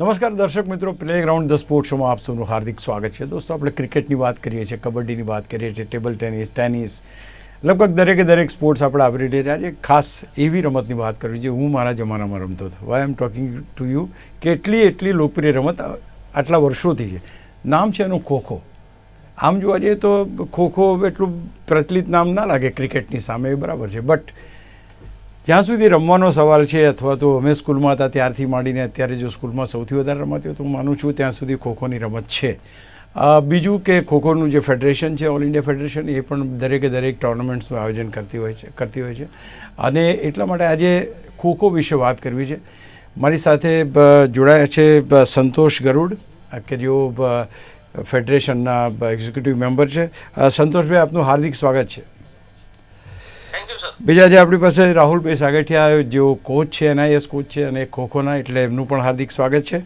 નમસ્કાર દર્શક મિત્રો પ્લેગ્રાઉન્ડ ધ સ્પોર્ટ શોમાં આપ હાર્દિક સ્વાગત છે. દોસ્તો, આપણે ક્રિકેટની વાત કરીએ છીએ, કબડ્ડીની વાત કરીએ છીએ, ટેબલ ટેનિસ ટેનિસ. લગભગ દરેકે દરેક સ્પોર્ટ્સ આપણે આવરી રહ્યા છે ખાસ એવી રમતની વાત કરવી જે હું મારા જમાનામાં રમતો હતો. Why am talking to you કેટલી એટલી લોકપ્રિય રમત આટલા વર્ષોથી છે. નામ છે એનું ખોખો. આમ જોવા જઈએ તો ખોખો એટલું પ્રચલિત નામ ના લાગે ક્રિકેટની સામે, બરાબર છે. બટ જ્યાં સુધી રમવાનો સવાલ છે અથવા તો અમે સ્કૂલમાં હતા ત્યારથી માંડીને અત્યારે જો સ્કૂલમાં સૌથી વધારે રમાતી હોય તો હું માનું છું ત્યાં સુધી ખોખોની રમત છે. બીજું કે ખોખોનું જે ફેડરેશન છે ઓલ ઇન્ડિયા ફેડરેશન એ પણ દરેકે દરેક ટુર્નામેન્ટ્સનું આયોજન કરતી હોય છે, કરતી હોય છે. અને એટલા માટે આજે ખોખો વિશે વાત કરવી છે. મારી સાથે જોડાયા છે સંતોષ ગરુડ, કે જેઓ ફેડરેશનના એક્ઝિક્યુટિવ મેમ્બર છે. સંતોષભાઈ, આપનું હાર્દિક સ્વાગત છે. બીજા જે આપણી પાસે રાહુલભાઈ સાગઠિયા જેઓ કોચ છે એનઆઈએસ કોચ છે અને ખોખોના એટલે એમનું પણ હાર્દિક સ્વાગત છે.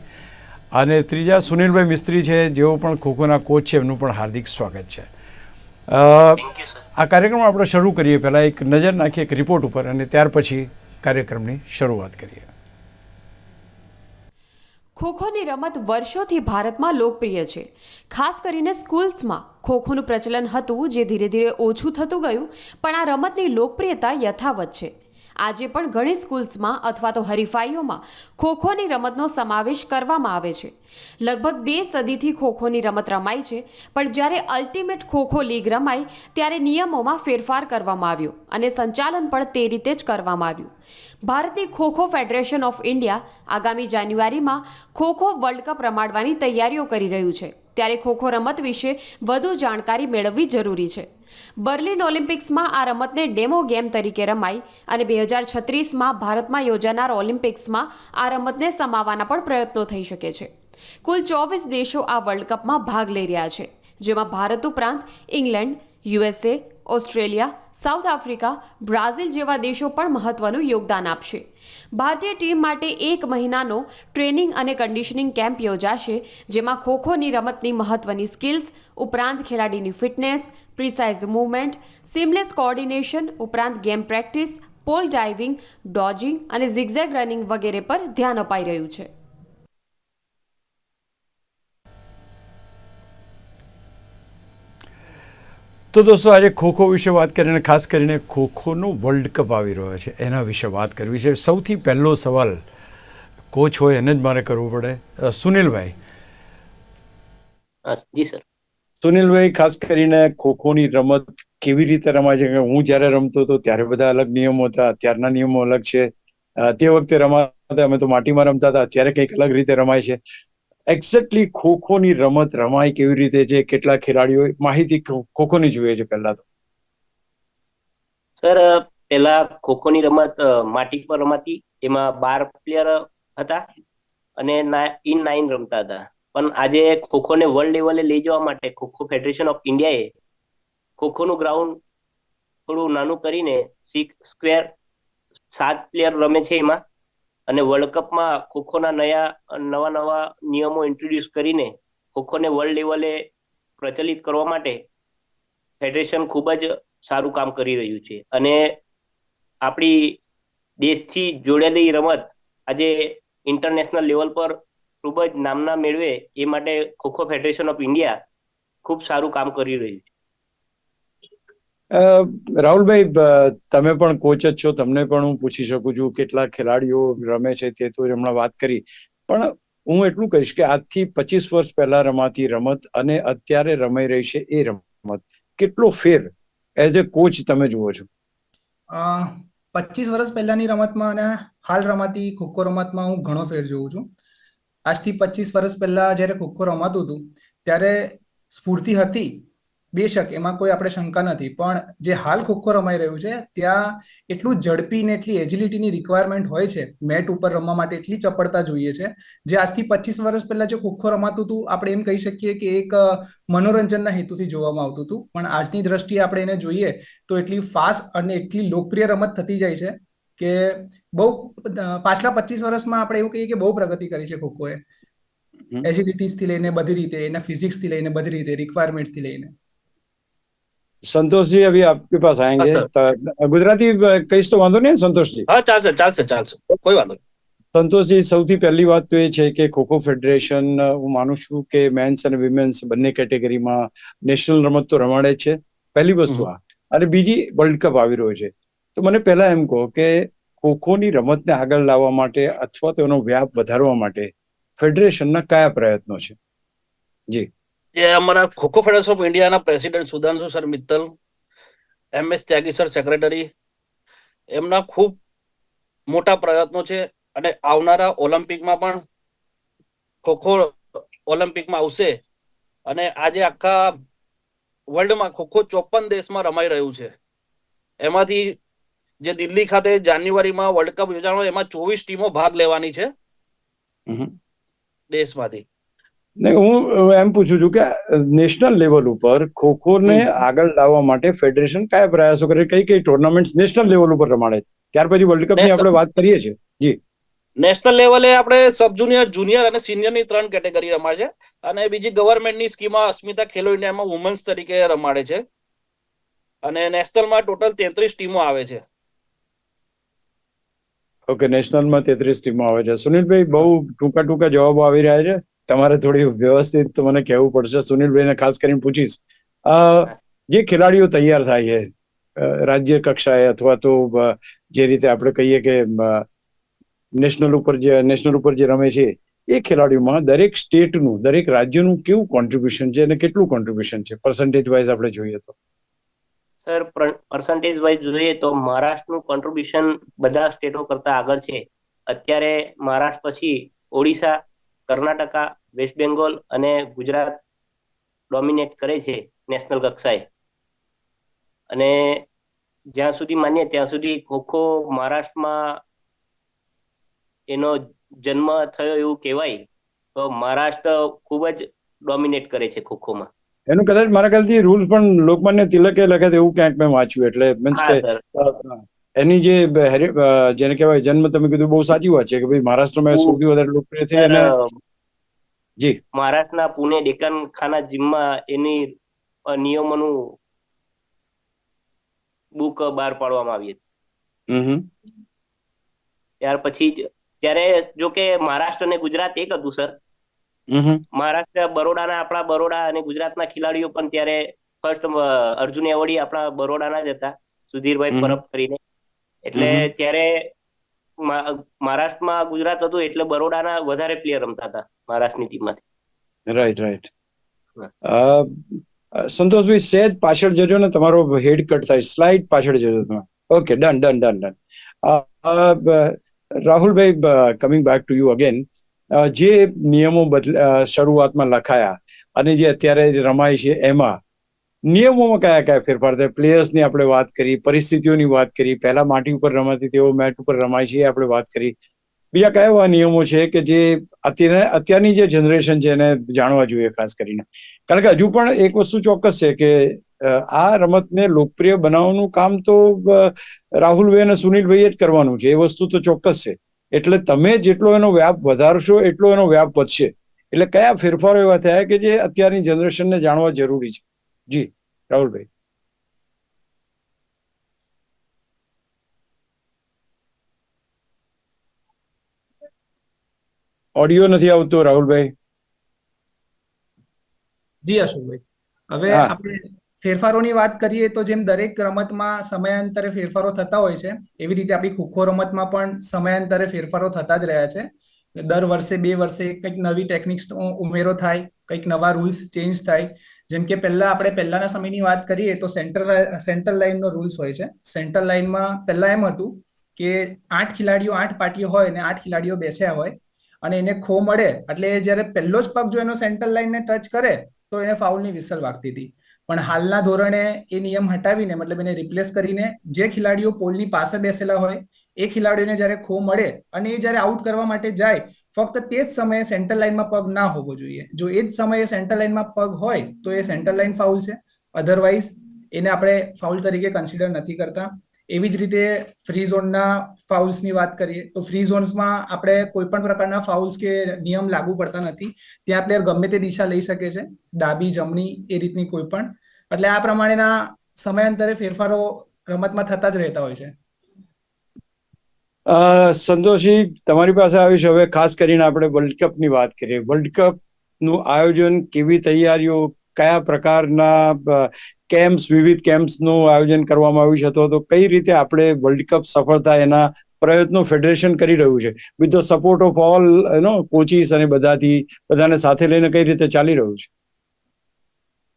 અને ત્રીજા સુનિલભાઈ મિસ્ત્રી છે જેઓ પણ ખોખોના કોચ છે એમનું પણ હાર્દિક સ્વાગત છે. આ કાર્યક્રમ આપણે શરૂ કરીએ. પહેલાં એક નજર નાખીએ એક રિપોર્ટ ઉપર અને ત્યાર પછી કાર્યક્રમની શરૂઆત કરીએ. ખોખોની રમત વર્ષોથી ભારતમાં લોકપ્રિય છે. ખાસ કરીને સ્કૂલ્સમાં ખોખોનું પ્રચલન હતું જે ધીરે ધીરે ઓછું થતું ગયું, પણ આ રમતની લોકપ્રિયતા યથાવત છે. આજે પણ ઘણી સ્કૂલ્સમાં અથવા તો હરીફાઈઓમાં ખોખોની રમતનો સમાવેશ કરવામાં આવે છે. લગભગ બે સદીથી ખોખોની રમત રમાય છે, પણ જ્યારે અલ્ટિમેટ ખોખો લીગ રમાઈ ત્યારે નિયમોમાં ફેરફાર કરવામાં આવ્યો અને સંચાલન પણ તે રીતે જ કરવામાં આવ્યું. ભારતની ખોખો ફેડરેશન ઓફ ઇન્ડિયા આગામી જાન્યુઆરીમાં ખોખો વર્લ્ડ કપ રમાડવાની તૈયારીઓ કરી રહ્યું છે. ત્યારે ખોખો રમત વિશે વધુ જાણકારી મેળવવી જરૂરી છે. બર્લિન ઓલિમ્પિક્સમાં આ રમતને ડેમો ગેમ તરીકે રમાઈ અને બે હજાર છત્રીસમાં ભારતમાં યોજાનાર ઓલિમ્પિક્સમાં આ રમતને સમાવવાના પણ પ્રયત્નો થઈ શકે છે. કુલ ચોવીસ દેશો આ વર્લ્ડ કપમાં ભાગ લઈ રહ્યા છે, જેમાં ભારત ઉપરાંત England USA, Australia, South Africa, Brazil જેવા દેશો પણ મહત્વનું યોગદાન આપશે. ભારતીય ટીમ માટે એક મહિનાનો ટ્રેનિંગ અને કન્ડિશનિંગ કેમ્પ યોજાશે, જેમાં ખોખોની રમતની મહત્વની સ્કિલ્સ, ઉપરાંત ખેલાડીની fitness, precise movement, seamless coordination, ઉપરાંત game practice, pole diving, dodging અને ઝિગઝેગ રનિંગ વગેરે પર ધ્યાન અપાઈ રહ્યું છે. તો દોસ્તો આજે ખોખો વિશે વાત કરીને ખાસ કરીને ખોખોનો વર્લ્ડ કપ આવી રહ્યો છે એના વિશે વાત કરવી છે. સૌથી પહેલો સવાલ કોચ હોય એને જ મારે કરવો પડે. સુનિલભાઈ. જી સર. સુનિલભાઈ ખાસ કરીને ખોખોની રમત કેવી રીતે રમાય છે? કે હું જ્યારે રમતો હતો ત્યારે બધા અલગ નિયમો હતા અત્યારના નિયમો અલગ છે. તે વખતે રમાતા અમે તો માટીમાં રમતા હતા અત્યારે કંઈક અલગ રીતે રમાય છે. એક્ઝેક્ટલી ખોખોની રમત રમાય કેવી રીતે છે, કેટલા ખેલાડીઓ માહિતી ખોખોની જોઈએ છે પહેલા તો. સર પહેલા ખોખોની રમત માટી પર રમાતી, એમાં બાર પ્લેયર હતા અને ઇન નાઇન રમતા હતા. પણ આજે ખોખોને વર્લ્ડ લેવલે લઈ જવા માટે ખોખો ફેડરેશન ઓફ ઇન્ડિયાએ ખોખોનું ગ્રાઉન્ડ થોડું નાનું કરીને સિક્સ સ્ક્વેર સાત પ્લેયર રમે છે એમાં. અને વર્લ્ડ કપમાં ખોખોના નયા, નવા નવા નિયમો ઇન્ટ્રોડ્યુસ કરીને ખોખોને વર્લ્ડ લેવલે પ્રચલિત કરવા માટે ફેડરેશન ખૂબ જ સારું કામ કરી રહ્યું છે. અને આપણી દેશથી જોડેલી રમત આજે ઇન્ટરનેશનલ લેવલ પર ખૂબ જ નામના મેળવે એ માટે ખોખો ફેડરેશન ઓફ ઇન્ડિયા ખૂબ સારું કામ કરી રહ્યું છે. રાહુલભાઈ તમે પણ કોચ જ છો. તમને પણ હું પૂછી શકું છું કેટલા ખેલાડીઓ રમે છે તે તો હમણાં વાત કરી. પણ હું એટલું કહીશ કે આજથી પચીસ વર્ષ પહેલા રમાતી રમત અને અત્યારે રમાઈ રહી છે એ રમત. કેટલો ફેર એઝ એ કોચ તમે જુઓ છો. પચીસ વર્ષ પહેલાની રમતમાં અને હાલ રમાતી ખોખો રમતમાં હું ઘણો ફેર જોઉં છું. આજથી પચીસ વર્ષ પહેલા જ્યારે ખોખો રમાતું હતું, ત્યારે સ્ફૂર્તિ હતી બેશક એમાં કોઈ આપણે શંકા નથી. પણ જે હાલ ખોખો રમાઈ રહ્યું છે ત્યાં એટલું ઝડપી ને એટલી એજિલિટીની રિક્વાયરમેન્ટ હોય છે મેટ ઉપર રમવા માટે એટલી ચપળતા જોઈએ છે જે આજથી પચીસ વર્ષ પહેલા જે ખોખો રમાતું હતું આપણે એમ કહી શકીએ કે એક મનોરંજનના હેતુથી જોવામાં આવતું હતું. પણ આજની દ્રષ્ટિએ આપણે એને જોઈએ તો એટલી ફાસ્ટ અને એટલી લોકપ્રિય રમત થતી જાય છે કે બહુ પાછલા પચીસ વર્ષમાં આપણે એવું કહીએ કે બહુ પ્રગતિ કરી છે ખોખોએ. એજિલિટીઝથી લઈને બધી રીતે એના ફિઝિક્સથી લઈને બધી રીતે રિક્વાયરમેન્ટ્સથી લઈને. संतोष जी अभी आपके पास आएंगे हाँ, तो गुजराती अ, कहीश तो वांधो नहीं है, संतोष जी હા ચાલશે ચાલશે ચાલશે કોઈ વાંધો નહીં સંતોષજી સૌથી પહેલી વાત તો એ છે કે ખોખો ફેડરેશન અ, હું માનું છું કે મેન્સ અને વિમેન્સ બંને કેટેગરીમાં નેશનલ રમત તો રમાડે જ છે પહેલી વસ્તુ આ અને બીજી વર્લ્ડ કપ આવી રહ્યો છે તો મને પહેલા એમ કહો કે ખોખોની રમતને આગળ લાવવા માટે અથવા તો એનો વ્યાપ વધારવા માટે ફેડરેશનના કયા પ્રયત્નો છે જે અમારા ખોખો ફેડરેશન ઓફ ઇન્ડિયાના president Sudhanshu sir Mittal M S Tyagi sir secretary એમના ખૂબ મોટા પ્રયત્નો છે અને આવનારા ઓલિમ્પિકમાં પણ ખોખો ઓલિમ્પિકમાં આવશે અને આજે આખા વર્લ્ડમાં ખોખો ચોપન દેશમાં રમાઈ રહ્યું છે. એમાંથી જે દિલ્હી ખાતે જાન્યુઆરીમાં વર્લ્ડ કપ યોજાણો એમાં ચોવીસ ટીમો ભાગ લેવાની છે. દેશમાંથી. ને હું એમ પૂછું છું કે નેશનલ લેવલ ઉપર ખોખોને ને આગળ લાવવા માટે ફેડરેશન કયા પ્રયાસો કરે કઈ કઈ ટુર્નામેન્ટ નેશનલ લેવલ ઉપર રમાડે? ત્યાર પછી વર્લ્ડ કપની આપણે વાત કરીએ છીએ. જી. નેશનલ લેવલે આપણે સબ જુનિયર જુનિયર અને સિનિયરની ત્રણ કેટેગરી રમાડે છે અને બીજી ગવર્મેન્ટની સ્કીમમાં અસ્મિતા ખેલો ઇન્ડિયામાં વુમન્સ તરીકે રમાડે છે. અને નેશનલમાં ટોટલ તેત્રીસ ટીમો આવે છે. ઓકે નેશનલમાં તેત્રીસ ટીમો આવે છે. સુનિલભાઈ બહુ ટૂંકા ટૂંકા જવાબો આવી રહ્યા છે. તમારે થોડી વ્યવસ્થિત મને કહેવું પડશે. સુનિલભાઈને ખાસ કરીને પૂછીશ. જે ખેલાડીઓ તૈયાર થાય છે રાજ્ય કક્ષાએ અથવા તો જે રીતે આપણે કહીએ કે નેશનલ ઉપર જે, નેશનલ ઉપર જે રમે છે, એ ખેલાડીઓમાં દરેક સ્ટેટનું, દરેક રાજ્યનું કેવું કોન્ટ્રીબ્યુશન છે અને કેટલું કોન્ટ્રીબ્યુશન છે? પર્સન્ટેજ વાઇઝ આપણે જોઈએ તો. સર પર્સન્ટેજ વાઇઝ જોઈએ તો મહારાષ્ટ્રનું કોન્ટ્રીબ્યુશન બધા સ્ટેટો કરતા આગળ છે. અત્યારે મહારાષ્ટ્ર પછી ઓડિશા કર્ણાટકા વેસ્ટ બેંગોલ અને ગુજરાત ડોમિનેટ કરે છે નેશનલ કક્ષાએ. અને જ્યાં સુધી માનીએ ત્યાં સુધી ખોખો મહારાષ્ટ્રમાં એનો જન્મ થયો એવું કહેવાય તો મહારાષ્ટ્ર ખૂબ જ ડોમિનેટ કરે છે ખોખોમાં. એનું કદાચ મારા ખ્યાલથી રૂલ પણ લોકમાન્ય તિલકે લખે એવું ક્યાંક મેં વાંચ્યું એટલે મીન્સ કે એની જે જેને કહેવાય જન્મ તમે કીધું બહુ સાચી વાત છે કે ભાઈ મહારાષ્ટ્રમાં સૌથી વધારે લોકપ્રિય થઈ અને જી મહારાષ્ટ્રના પુણે ડેકન ખાના જીમમાં એની નિયમોનું બુક બહાર પાડવામાં આવી હતી. ત્યાર પછી ત્યારે જો કે મહારાષ્ટ્ર અને ગુજરાત એક હતું સર. મહારાષ્ટ્ર બરોડાના આપણા બરોડા અને ગુજરાતના ખેલાડીઓ પણ ત્યારે ફર્સ્ટ અર્જુન એવોર્ડી આપણા બરોડાના જ હતા સુધીરભાઈ. પરબ કરીને એટલે ત્યારે મહારાષ્ટ્રમાં ગુજરાત હતું એટલે બરોડાના વધારે પ્લેયર રમતા હતા મહારાષ્ટ્રની ટીમમાંથી રાઈટ રાઈટ સંતોષભાઈ સહેજ પાછળ જજો ને તમારો હેડ કટ થાય. સ્લાઇડ પાછળ જજો તમે. Okay done done done done Rahulbhai coming back to you again જે નિયમો બદલ શરૂઆતમાં લખાયા અને જે અત્યારે રમાય છે એમાં નિયમોમાં કયા કયા ફેરફાર થાય? પ્લેયર્સની આપણે વાત કરી, પરિસ્થિતિઓની વાત કરી, પહેલા માટી ઉપર રમાતી તેઓ મેટ ઉપર રમાય છે આપણે વાત કરી. બીજા કયા એવા નિયમો છે કે જે અત્યારે, અત્યારની જે જનરેશન છે એને જાણવા જોઈએ ખાસ કરીને? કારણ કે હજુ પણ એક વસ્તુ ચોક્કસ છે કે આ રમતને લોકપ્રિય બનાવવાનું કામ તો રાહુલભાઈ અને સુનિલભાઈએ જ કરવાનું છે. એ વસ્તુ તો ચોક્કસ છે. એટલે તમે જેટલો એનો વ્યાપ વધારશો, એટલો એનો વ્યાપ વધશે. એટલે કયા ફેરફારો એવા થયા કે જે અત્યારની જનરેશનને જાણવા જરૂરી છે? જી રાહુલભાઈ. ઓડિયો નથી આવતો રાહુલભાઈ. જી અશોકભાઈ. હવે આપણે ફેરફારોની વાત કરીએ તો જેમ દરેક રમતમાં સમયાંતરે ફેરફારો થતા હોય છે એવી રીતે આપણી ખોખો રમતમાં પણ સમયાંતરે ફેરફારો થતા જ રહ્યા છે. દર વર્ષે બે વર્ષે કંઈક નવી ટેકનિક્સ ઉમેરો થાય કંઈક નવા રૂલ્સ ચેન્જ થાય જેમ કે પહેલા આપણે પહેલાના સમયની વાત કરીએ તો સેન્ટર સેન્ટર લાઇનનો રૂલ્સ હોય છે. સેન્ટર લાઇનમાં પહેલા એમ હતું કે આઠ ખેલાડીઓ, આઠ પાર્ટીઓ હોય અને આઠ ખેલાડીઓ બેસ્યા હોય અને એને ખો મળે. એટલે જ્યારે પહેલો જ પગ જો એનો સેન્ટર લાઇનને ટચ કરે, તો એને ફાઉલની વિસલ વાગતી હતી. પણ હાલના ધોરણે એ નિયમ હટાવીને, મતલબ એને રિપ્લેસ કરીને જે ખેલાડીઓ પોલની પાસે બેસેલા હોય, એ ખેલાડીઓને જ્યારે ખો મળે અને એ જ્યારે આઉટ કરવા માટે જાય ફક્ત તે જ સમયે સેન્ટર લાઇનમાં પગ ના હોવો જોઈએ. જો એ જ સમયે સેન્ટર લાઇનમાં પગ હોય, તો એ સેન્ટર લાઇન ફાઉલ છે. અધરવાઇઝ એને આપણે ફાઉલ તરીકે કન્સિડર નથી કરતા. એવી જ રીતે ફ્રી ઝોનના ફાઉલ્સની વાત કરીએ, તો ફ્રી ઝોન્સમાં આપણે કોઈ પણ પ્રકારના ફાઉલ્સ કે નિયમ લાગુ પડતા નથી. ત્યાં પ્લેયર ગમે તે દિશા લઈ શકે છે, ડાબી, જમણી, એ રીતની કોઈ પણ એટલે આ પ્રમાણેના સમયાંતરે ફેરફારો રમતમાં થતા જ રહેતા હોય છે. સંતોષજી તમારી પાસે આવીશ. હવે ખાસ કરીને આપણે વર્લ્ડ કપની વાત કરીએ. વર્લ્ડ કપનું આયોજન કેવી તૈયારીઓ, કયા પ્રકારના કેમ્પ્સ, વિવિધ કેમ્પ્સનું આયોજન કરવામાં આવ્યું છે? અથવા તો કઈ રીતે આપણે વર્લ્ડ કપ સફળતા એના પ્રયત્નો ફેડરેશન કરી રહ્યું છે? With the support of all no coaches અને બધાથી, બધાને સાથે લઈને કઈ રીતે ચાલી રહ્યું છે?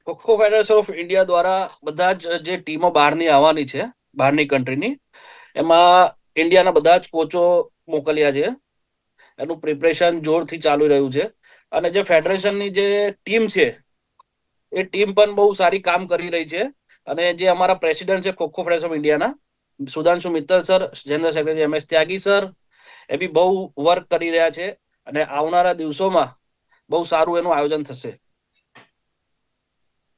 ખોખો ફેડરેશન ઓફ ઇન્ડિયા દ્વારા બધા જ જે ટીમો બહારની આવવાની છે, બહારની કન્ટ્રીની એમાં ઇન્ડિયાના બધા જ કોચો મોકલ્યા છે. એનું પ્રિપરેશન જોરથી ચાલુ રહ્યું છે. અને જે ફેડરેશનની જે ટીમ છે, એ ટીમ પણ બહુ સારી કામ કરી રહી છે. અને જે અમારા પ્રેસિડેન્ટ છે, ખોખો ફેડરેશન ઓફ ઇન્ડિયાના Sudhanshu Mittal sir general secretary M S Tyagi sir એ બી બહુ વર્ક કરી રહ્યા છે. અને આવનારા દિવસોમાં બહુ સારું એનું આયોજન થશે.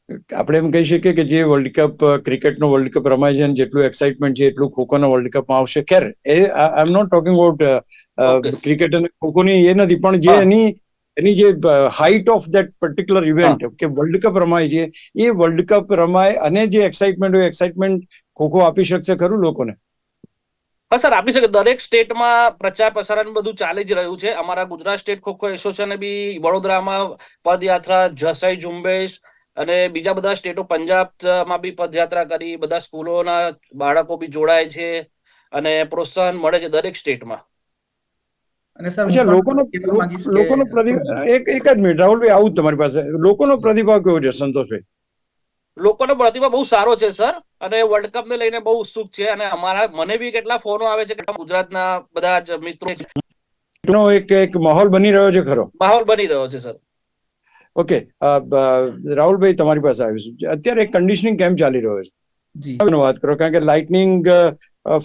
આપણે એમ કહી શકીએ કે જે વર્લ્ડ કપ ક્રિકેટનો વર્લ્ડ કપ રમાય છે અને જેટલું એક્સાઇટમેન્ટ છે એટલું ખોખોના વર્લ્ડ કપમાં આવશે. ખેર એ I am not talking. About cricket અને ખોખોની એ નથી પણ જે એની એની જે height of that particular event કે વર્લ્ડ કપ રમાય છે એ વર્લ્ડ કપ રમાય અને જે એક્સાઇટમેન્ટ હોય એક્સાઇટમેન્ટ ખોખો આપી શકશે ખરું લોકોને? હા સર આપી શકે. દરેક સ્ટેટમાં પ્રચાર પ્રસારણ બધું ચાલી જ રહ્યું છે. અમારા ગુજરાત સ્ટેટ ખોખો એસોસિએશને બી વડોદરામાં પદયાત્રા જસાઈ ઝુંબેશ અને બીજા બધા સ્ટેટો પંજાબમાં બી પદયાત્રા કરી બધા સ્કૂલોના બાળકો બી જોડાય છે અને પ્રોત્સાહન મળે છે દરેક સ્ટેટમાં. અને સર લોકોનો લોકોનો પ્રતિભાવ એક એક જ મિનિટ રાહુલભાઈ આવું જ તમારી પાસે. લોકોનો પ્રતિભાવ કેવો છે સંતોષભાઈ? લોકોનો પ્રતિભા બહુ સારો છે સર અને વર્લ્ડ કપ ને લઈને બહુ ઉત્સુક છે અને અમારા મને બી કેટલા ફોનો આવે છે કે ગુજરાતના બધા જ મિત્રો નો એક એક માહોલ બની રહ્યો છે ખરો? માહોલ બની રહ્યો છે સર. ઓકે રાહુલભાઈ તમારી પાસે આવીશું અત્યારે કન્ડિશનિંગ કેમ ચાલી રહ્યો છે. જી. વાત કરો કારણ કે લાઇટનિંગ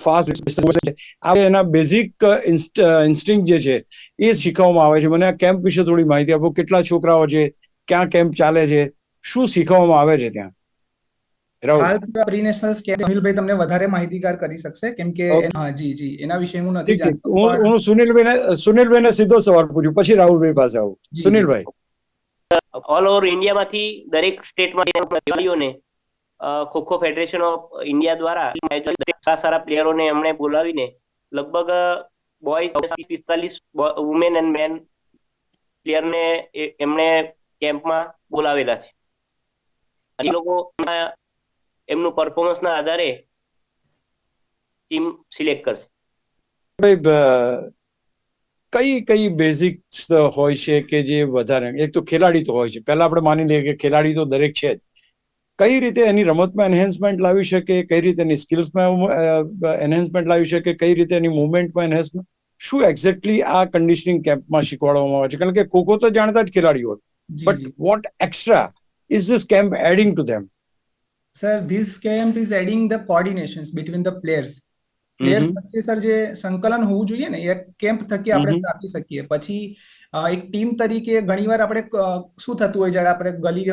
ફાસ્ટ આ એના બેઝિક ઇન્સ્ટિંગ જે છે એ શીખવવામાં આવે છે. મને આ કેમ્પ વિશે થોડી માહિતી આપો કેટલા છોકરાઓ છે ક્યાં કેમ્પ ચાલે છે શું શીખવવામાં આવે છે ત્યાં? રાહુલ. હાલ અનિલભાઈ તમને વધારે માહિતીગાર કરી શકશે કેમ કે હા જી જી. એના વિશે હું નથી જાણતો હું સુનિલભાઈને સુનિલભાઈને સીધો સવાલ પૂછ્યું પછી રાહુલભાઈ પાસે આવું. સુનિલભાઈ. ઓલ ઓવર ઇન્ડિયામાંથી દરેક સ્ટેટમાં ખેલાડીઓને ખોખો ફેડરેશન ઓફ ઇન્ડિયા દ્વારા સારા સારા પ્લેયરોને એમણે બોલાવીને લગભગ બોય પિસ્તાલીસ વુમેન એન્ડ મેન પ્લેયરને એમણે કેમ્પમાં બોલાવેલા છે. એ લોકો એમાં એમનું પરફોર્મન્સના આધારે ટીમ સિલેક્ટ કરશે. કઈ કઈ બેઝિક્સ હોય છે કે જે વધારે? એક તો ખેલાડી તો હોય છે. પહેલા આપણે માની લઈએ કે ખેલાડી તો દરેક છે જ. કઈ રીતે એની રમતમાં એન્હેન્સમેન્ટ લાવી શકે? કઈ રીતે એની સ્કિલ્સમાં એન્હેન્સમેન્ટ લાવી શકે? કઈ રીતે એની મુવમેન્ટમાં એન્હેન્સમેન્ટ શું એક્ઝેક્ટલી આ કન્ડિશનિંગ કેમ્પમાં શીખવાડવામાં આવે છે? કારણ કે ખોખો તો જાણતા જ ખેલાડીઓ but what extra is this camp adding to them sir this camp is adding the coordination between the players. Players વચ્ચે સર જે સંકલન હોવું જોઈએ ને એ કેમ્પ થકી આપણે. સ્થાપી શકીએ. પછી એક ટીમ તરીકે ઘણીવાર આપણે શું થતું હોય જ્યારે આપણે ગલી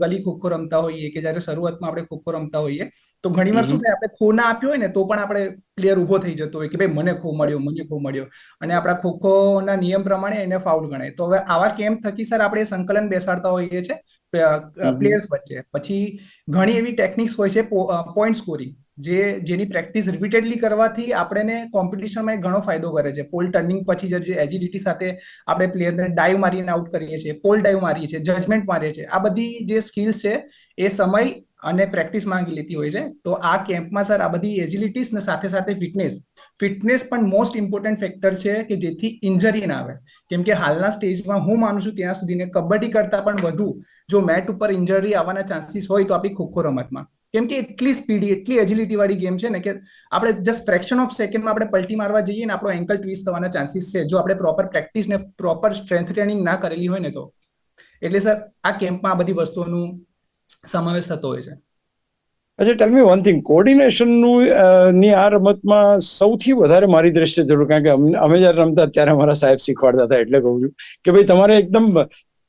ગલી ખોખો રમતા હોઈએ કે જ્યારે શરૂઆતમાં આપણે ખોખો રમતા હોઈએ તો ઘણીવાર શું થાય આપણે ખો ના આપ્યો હોય ને તો પણ આપણે પ્લેયર ઊભો થઈ જતો હોય કે ભાઈ મને ખો મળ્યો મને ખો મળ્યો. અને આપણા ખોખોના નિયમ પ્રમાણે એને ફાઉલ ગણાય. તો હવે આવા કેમ્પ થકી સર આપણે સંકલન બેસાડતા હોઈએ છીએ પ્લેયર્સ વચ્ચે. પછી ઘણી એવી ટેકનિક્સ હોય છે પોઈન્ટ સ્કોરિંગ જે, જેની પ્રેક્ટિસ રિપીટેડલી કરવાથી આપણને કોમ્પિટિશનમાં એ ઘણો ફાયદો કરે છે. પોલ ટર્નિંગ પછી જે એજિડિટી સાથે આપણે પ્લેયરને ડાઈવ મારીને આઉટ કરીએ છીએ પોલ ડાઈવ મારીએ છીએ જજમેન્ટ મારીએ છીએ, આ બધી જે સ્કિલ્સ છે એ સમય અને પ્રેક્ટિસ માંગી લેતી હોય છે. તો આ કેમ્પમાં સર આ બધી એજિલિટીસ ને સાથે સાથે ફિટનેસ ફિટનેસ પણ મોસ્ટ ઇમ્પોર્ટન્ટ ફેક્ટર છે કે જેથી ઇન્જરી ના આવે. કેમ કે હાલના સ્ટેજમાં હું માનું છું ત્યાં સુધીને કબડ્ડી કરતા પણ વધુ જો મેટ ઉપર ઇન્જરી આવવાના ચાન્સીસ હોય તો આપણી ખોખો રમતમાં. કેમ કે એટલી સ્પીડી એટલી એજિલિટી વાળી ગેમ છે ને કે આપણે જસ્ટ ફ્રેક્શન ઓફ સેકન્ડમાં આપણે પલટી મારવા જઈએ ને, આપણો એન્કલ ટ્વિસ્ટ થવાના ચાન્સીસ છે. જો આપણે પ્રોપર પ્રેક્ટિસ ને પ્રોપર સ્ટ્રેન્થ ટ્રેનિંગ ના કરેલી હોય ને તો. એટલે સર આ કેમ્પમાં આ બધી વસ્તુઓનું સમાવેશ થતો હોય છે. અચ્છા ટેલ મી વન થિંગ કોર્ડિનેશનનું ની આ રમતમાં સૌથી વધારે મારી દ્રષ્ટિએ જરૂર, કારણ કે અમે જ્યારે રમતા ત્યારે અમારા સાહેબ શીખવાડતા હતા એટલે કહું છું કે ભાઈ, તમારે એકદમ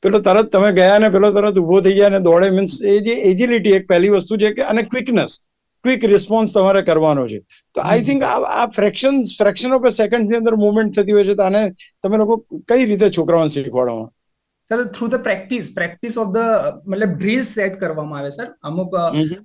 પેલો તરત તમે ગયા ને પેલો તરત ઊભો થઈ ગયા ને દોડે મીન્સ એ જે એજિલિટી એક પહેલી વસ્તુ છે કે અને ક્વિકનેસ ક્વિક રિસ્પોન્સ તમારે કરવાનો છે. તો આઈ થિંક આ ફ્રેક્શન ફ્રેક્શન ઓફ અ સેકન્ડની અંદર મુવમેન્ટ થતી હોય છે તો આને તમે લોકો કઈ રીતે છોકરાઓને શીખવાડવામાં sir through the practice practice of the મતલબ ડ્રીલ સેટ કરવામાં આવે સર અમુક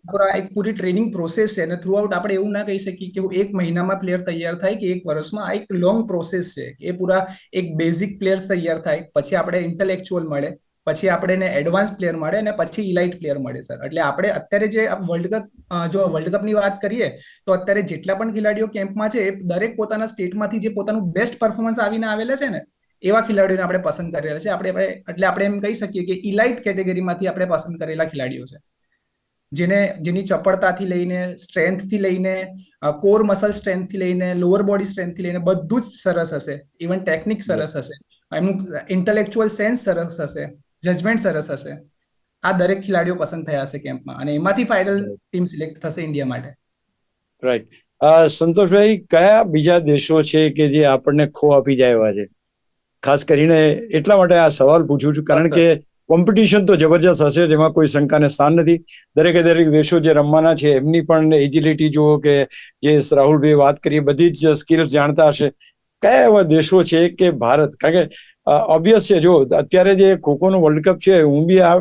પૂરા એક પૂરી ટ્રેનિંગ પ્રોસેસ છે અને થ્રુ આઉટ આપણે એવું ના કહી શકીએ કે એક મહિનામાં પ્લેયર તૈયાર થાય કે એક વર્ષમાં આ એક લોંગ પ્રોસેસ છે એ પૂરા એક બેઝિક પ્લેયર્સ તૈયાર થાય પછી આપણે ઇન્ટેલેક્ચ્યુઅલ મળે પછી આપણે એને એડવાન્સ પ્લેયર મળે અને પછી ઇલાઇટ પ્લેયર મળે સર એટલે આપણે અત્યારે જે વર્લ્ડ કપ જો વર્લ્ડ કપની વાત કરીએ તો અત્યારે જેટલા પણ ખેલાડીઓ કેમ્પમાં છે એ દરેક પોતાના સ્ટેટમાંથી જે પોતાનું બેસ્ટ પરફોર્મન્સ આવીને આવેલા છે ને એવા ખેલાડીઓને આપણે પસંદ કરેલા છે આપણે એટલે આપણે એમ કહી શકીએ કે ઇલાઇટ કેટેગરીમાંથી આપણે પસંદ કરેલા ખેલાડીઓ છે. જેને જેની ચપળતાથી લઈને સ્ટ્રેન્થથી લઈને કોર મસલ સ્ટ્રેન્થથી લઈને લોઅર બોડી સ્ટ્રેન્થથી લઈને બધું જ સરસ હશે. ઇવન ટેકનિક સરસ હશે. એમનું ઇન્ટેલેક્ચ્યુઅલ સેન્સ સરસ હશે. જજમેન્ટ સરસ હશે. આ દરેક ખેલાડીઓ પસંદ થયા હશે કેમ્પમાં અને એમાંથી ફાઇનલ ટીમ સિલેક્ટ થશે ઇન્ડિયા માટે. રાઈટ સંતોષભાઈ કયા બીજા દેશો છે કે જે આપણને ખો આપી જાય એવા છે? ખાસ કરીને એટલા માટે આ સવાલ પૂછું છું કારણ કે કોમ્પિટિશન તો જબરજસ્ત હશે જેમાં કોઈ શંકાને સ્થાન નથી. દરેકે દરેક દેશો જે રમવાના છે એમની પણ એજિલિટી જુઓ કે જે રાહુલભાઈ વાત કરી બધી જ સ્કિલ્સ જાણતા હશે. કયા એવા દેશો છે કે ભારત? કારણ કે ઓબ્વિયસ છે જો અત્યારે જે ખોખોનો વર્લ્ડ કપ છે હું બી આ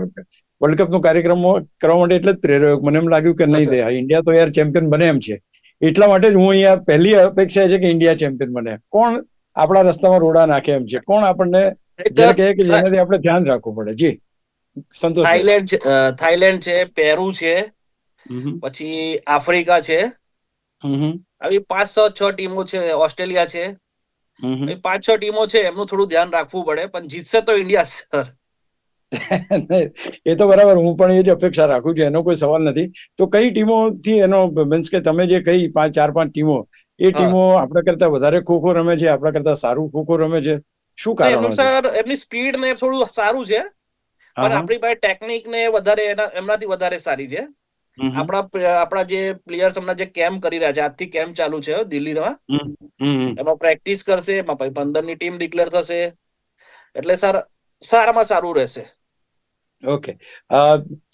વર્લ્ડ કપનો કાર્યક્રમ કરવા માટે એટલે જ પ્રેરક. મને એમ લાગ્યું કે નહીં દે ઇન્ડિયા તો યાર ચેમ્પિયન બને એમ છે. એટલા માટે જ હું અહીંયા પહેલી અપેક્ષા છે કે ઇન્ડિયા ચેમ્પિયન બને. કોણ આપણા રસ્તામાં રોડા નાખે એમ છે. કોણ આપણને જેનાથી આપણે ધ્યાન રાખવું પડે. જી. સંતોષ થાઈલેન્ડ છે થાઈલેન્ડ છે પેરુ છે પછી આફ્રિકા છે. આવી પાંચ છ છ ટીમો છે ઓસ્ટ્રેલિયા છે. પાંચ છ ટીમો છે એમનું થોડું ધ્યાન રાખવું પડે પણ જીતશે તો ઇન્ડિયા સર. એ તો બરાબર હું પણ એ જ અપેક્ષા રાખું છું. એનો કોઈ સવાલ નથી. તો કઈ ટીમો થી એનો મીન્સ કે તમે જે કઈ પાંચ ચાર પાંચ ટીમો એ ટીમો આપણા કરતા વધારે ખોખો રમે છે આપણા કરતા સારું ખોખો રમે છે. શું કારણ સર એમની સ્પીડ ને થોડું સારું છે પણ આપણી પાસે ટેકનિક ને વધારે એના- એમનાથી વધારે સારી છે. આપણા આપણા જે પ્લેયર્સ હમણાં જે કેમ્પ કરી રહ્યા છે આજથી કેમ્પ ચાલુ છે દિલ્હીમાં. એમાં પ્રેક્ટિસ કરશે એમાં પછી પંદરની ટીમ ડિક્લેર થશે. એટલે સર સારામાં સારું રહેશે. ઓકે.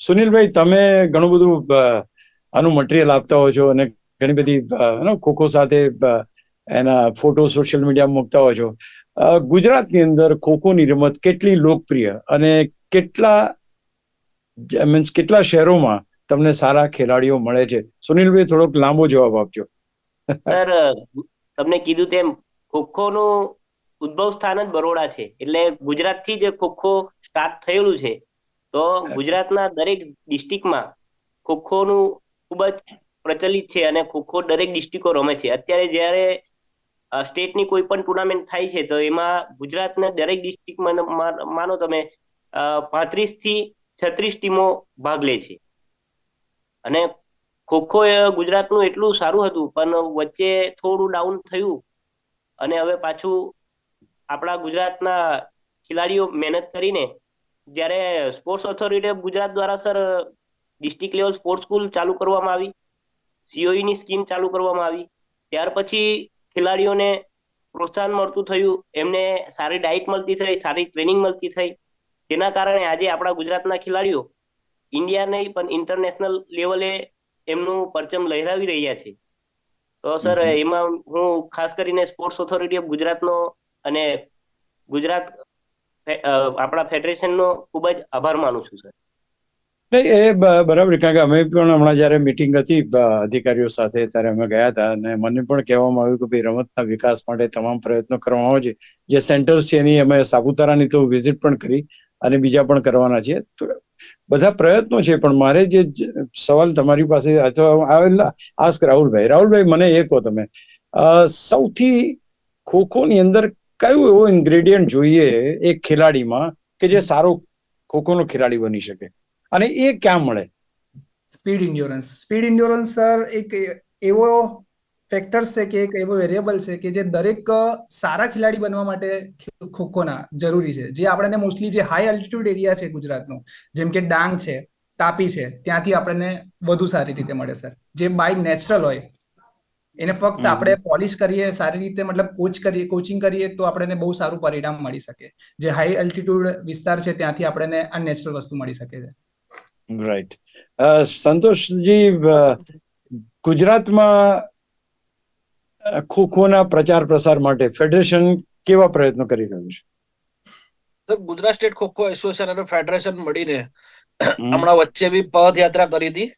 સુનિલભાઈ તમે ઘણું બધું આનું મટીરિયલ આપતા હો છો અને ઘણી બધી ખોખો સાથે એના ફોટો સોશિયલ મીડિયામાં મૂકતા હો છો. ગુજરાતની અંદર ખોખોની રમત કેટલી લોકપ્રિય અને કેટલા મીન્સ કેટલા શહેરોમાં તમને સારા ખેલાડીઓ મળે છે? સુનિલભાઈ, થોડોક લાંબો જવાબ આપજો. સર તમને કીધું તેમ ખોખોનું ઉદ્ભવ સ્થાન જ બરોડા છે. એટલે ગુજરાતથી જ ખોખો સ્ટાર્ટ થયેલું છે, તો ગુજરાતના દરેક ડિસ્ટ્રિક્ટમાં ખોખોનું ખૂબ જ પ્રચલિત છે અને ખોખો દરેક ડિસ્ટ્રિક્ટો રમે છે. અત્યારે જ્યારે સ્ટેટની કોઈ પણ ટુર્નામેન્ટ થાય છે, તો એમાં ગુજરાતના દરેક ડિસ્ટ્રિક્ટમાં માનો તમે પાંત્રીસથી છત્રીસ ટીમો ભાગ લે છે. અને ખોખો ગુજરાતનું એટલું સારું હતું, પણ વચ્ચે થોડું ડાઉન થયું. અને હવે પાછું આપણા ગુજરાતના ખેલાડીઓ મહેનત કરીને, જ્યારે સ્પોર્ટ્સ ઓથોરિટી ગુજરાત દ્વારા sir district level sports school ચાલુ કરવામાં આવી સીઓઈ ની સ્કીમ ચાલુ કરવામાં આવી. ત્યાર પછી ખેલાડીઓને પ્રોત્સાહન મળતું થયું. એમને સારી ડાયટ મળતી થઈ સારી ટ્રેનિંગ મળતી થઈ. તેના કારણે આજે આપણા ગુજરાતના ખેલાડીઓ ઇન્ડિયા નહીં પણ ઇન્ટરનેશનલ લેવલે એમનું પરચમ લહેરાવી રહ્યા છે. તો સર એમાં હું ખાસ કરીને સ્પોર્ટ્સ ઓથોરિટી ઓફ ગુજરાતનો અને ગુજરાત આપણા ફેડરેશનનો ખૂબ જ આભાર માનું છું સર. નહીં, એ બરાબર. કારણ કે અમે પણ હમણાં જ્યારે મિટિંગ હતી અધિકારીઓ સાથે ત્યારે અમે ગયા હતા અને મને પણ કહેવામાં આવ્યું કે ભાઈ રમતના વિકાસ માટે તમામ પ્રયત્નો કરવામાં આવે છે જે સેન્ટર્સ છે એની અમે સાપુતારાની તો વિઝિટ પણ કરી અને બીજા પણ કરવાના છે બધા પ્રયત્નો છે, પણ મારે જે સવાલ તમારી પાસે આવેલા આસ્ક રાહુલભાઈ. રાહુલભાઈ, મને એ કહો તમે. સૌથી ખોખોની અંદર કયું એવો ઇન્ગ્રેડિયન્ટ જોઈએ એક ખેલાડીમાં કે જે સારો ખોખોનો ખેલાડી બની શકે? અને એ ક્યાં મળે? Speed endurance speed endurance sir એક એવો ફેક્ટર છે કે એક એવો વેરિયેબલ છે કે જે દરેક સારા ખેલાડી બનવા માટે ખોખોના જરૂરી છે. જે આપણને મોસ્ટલી જે હાઈ અલ્ટિટ્યુડ એરિયા છે ગુજરાતનો જેમ કે ડાંગ છે તાપી છે ત્યાંથી આપણને વધુ સારી રીતે મળે સર જે બાય નેચરલ હોય. એને ફક્ત આપણે પોલિશ કરીએ સારી રીતે મતલબ કોચ કરીએ કોચિંગ કરીએ તો આપણને બહુ સારું પરિણામ મળી શકે. જે હાઈ અલ્ટિટ્યુડ વિસ્તાર છે ત્યાંથી આપણને આ નેચરલ વસ્તુ મળી શકે છે. રાઈટ સંતોષજી ગુજરાતમાં અ, ખોખોના પ્રચાર પ્રસાર માટે ફેડરેશન કેવા પ્રયત્નો કરી રહ્યું છે? ગુજરાત સ્ટેટ ખોખો એસોસિએશન અને ફેડરેશન મળીને હમણાં વચ્ચે બી પદયાત્રા કરી હતી.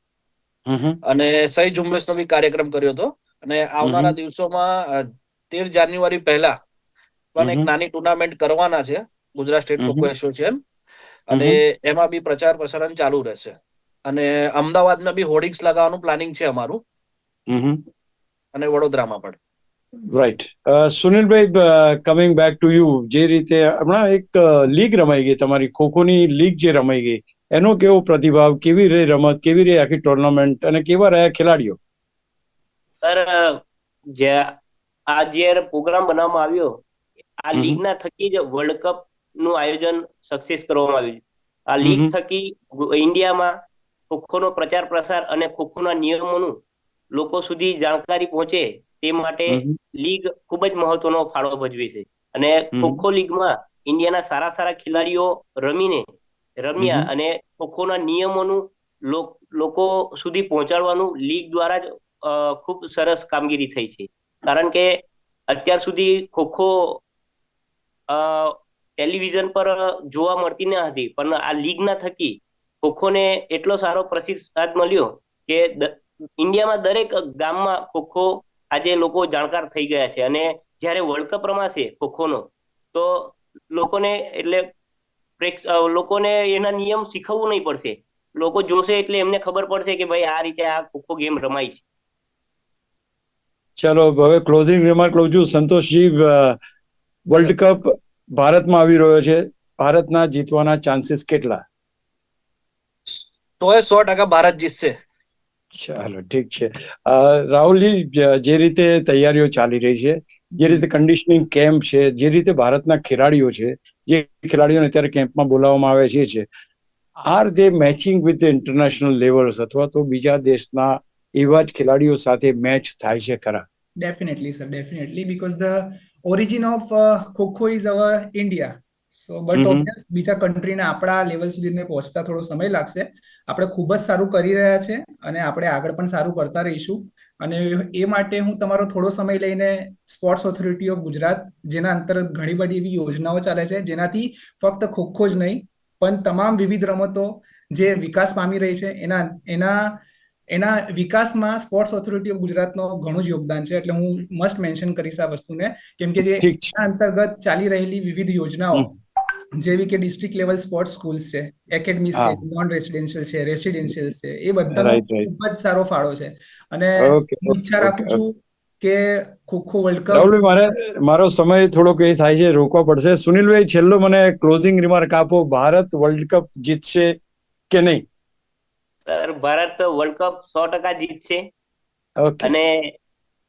અને સહી ઝુંબેશનો બી કાર્યક્રમ કર્યો હતો. અને આવનારા દિવસોમાં તેર જાન્યુઆરી પહેલા પણ એક નાની ટુર્નામેન્ટ કરવાના છે ગુજરાત સ્ટેટ. ખોખો એસોસિએશન. અને એમાં બી પ્રચાર પ્રસારણ ચાલુ રહેશે. અને અમદાવાદમાં બી હોર્ડિંગ્સ લગાવવાનું પ્લાનિંગ છે અમારું. અને વડોદરામાં પણ. રાઈટ સુનિલભાઈ કમિંગ બેક ટુ યુ જે રીતે હમણાં એક લીગ રમાઈ ગઈ તમારી ખોખોની લીગ જે રમાઈ ગઈ એનો કેવો પ્રતિભાવ કેવી રહી રમત કેવી રહી આખી ટુર્નામેન્ટ અને કેવા રહ્યા ખેલાડીઓ? સર જે આ જે પ્રોગ્રામ બનાવવામાં આવ્યો આ. લીગના થકી જ વર્લ્ડ કપ નું આયોજન સક્સેસ કરવામાં આવ્યું છે. આ લીગ થકી ઇન્ડિયામાં ખોખોનો પ્રચાર પ્રસાર અને ખોખોના નિયમોનું લોકો સુધી જાણકારી પહોંચે તે માટે લીગ ખૂબ જ મહત્વનો ફાળો ભજવે છે. અને ખોખો લીગમાં ઇન્ડિયાના સારા સારા ખેલાડીઓ રમીને રમ્યા અને ખોખોના નિયમોનું લોક- લોકો સુધી પહોંચાડવાનું લીગ દ્વારા જ ખૂબ સરસ કામગીરી થઈ છે. કારણ કે અત્યાર સુધી ખોખો ટેલિવિઝન પર જોવા મળતી ન હતી. પણ આ લીગના થકી ખોખોને એટલો સારો પ્રતિસાદ મળ્યો કે ઇન્ડિયામાં દરેક ગામમાં ખોખો આજે લોકો જાણકાર થઈ ગયા છે. અને જ્યારે વર્લ્ડ કપ રમાશે ખોખોનો, તો લોકોને એટલે લોકોને એના નિયમ શીખવવું નહીં પડશે. લોકો જોશે એટલે એમને ખબર પડશે કે ભાઈ આ રીતે આ ખોખો ગેમ રમાય છે. ચાલો, હવે ક્લોઝિંગ રિમાર્ક લઉં છું. સંતોષજી વર્લ્ડ કપ ભારતમાં આવી રહ્યો છે. ભારતના જીતવાના ચાન્સીસ કેટલા? તો એ સો ટકા ભારત જીતશે. ચાલો ઠીક છે. રાહુલજી જે રીતે તૈયારીઓ ચાલી રહી છે જે રીતે કન્ડિશનિંગ કેમ્પ છે જે રીતે ભારતના ખેલાડીઓ છે જે ખેલાડીઓને અત્યારે કેમ્પમાં બોલાવવામાં આવે છે છે are they matching with international levels અથવા તો બીજા દેશના એવા જ ખેલાડીઓ સાથે મેચ થાય છે ખરા? Definitely sir definitely because the origin of kho kho is our India so but obvious બીજા કન્ટ્રીને આપણા લેવલ સુધીને પહોંચતા થોડો સમય લાગશે. આપણે ખૂબ જ સારું કરી રહ્યા છે અને આપણે આગળ પણ સારું કરતા રહીશું. અને એ માટે હું તમારો થોડો સમય લઈને સ્પોર્ટ્સ ઓથોરિટી ઓફ ગુજરાત જેના અંતર્ગત ઘણી બધી એવી યોજનાઓ ચાલે છે જેનાથી ફક્ત ખોખો જ નહીં પણ તમામ વિવિધ રમતો જે વિકાસ પામી રહી છે એના એના એના વિકાસમાં સ્પોર્ટ્સ ઓથોરિટી ઓફ ગુજરાતનો ઘણું જ યોગદાન છે એટલે હું મસ્ટ મેન્શન કરીશ આ વસ્તુને. કેમ કે જે અંતર્ગત ચાલી રહેલી વિવિધ યોજનાઓ જેવી કે ડિસ્ટ્રિક્ટ લેવલ સ્પોર્ટ્સ સ્કૂલ્સ છે એકેડમી છે નોન રેસિડેન્શિયલ છે રેસિડેન્શિયલ છે એ બધાનો right. ખૂબ જ સારો ફાળો છે. અને ઈચ્છા રાખું છું કે ખોખો વર્લ્ડ કપ મારે મારો સમય થોડોક એ થાય છે રોકવા પડશે. સુનિલભાઈ છેલ્લો મને ક્લોઝિંગ રિમાર્ક આપો. ભારત વર્લ્ડ કપ જીતશે કે નહીં? સર ભારત વર્લ્ડ કપ સો ટકા જીતશે અને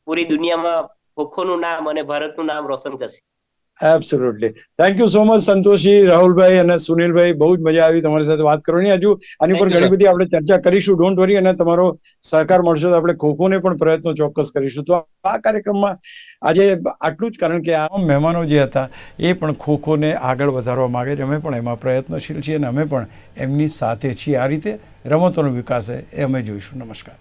પૂરી દુનિયામાં ખોખોનું નામ અને ભારતનું નામ રોશન કરશે. Absolutely thank you so much સંતોષજી રાહુલભાઈ અને સુનિલભાઈ. બહુ જ મજા આવી તમારી સાથે વાત કરવાની. હજુ આની પર ઘણી બધી આપણે ચર્ચા કરીશું. ડોન્ટ વરી અને તમારો સહકાર મળશે તો આપણે ખોખોને પણ પ્રયત્નો ચોક્કસ કરીશું. તો આ કાર્યક્રમમાં આજે આટલું જ કારણ કે આ મહેમાનો જે હતા એ પણ ખોખોને આગળ વધારવા માગે છે. અમે પણ એમાં પ્રયત્નશીલ છીએ અને અમે પણ એમની સાથે છીએ. આ રીતે રમતોનો વિકાસ છે એ અમે જોઈશું. નમસ્કાર.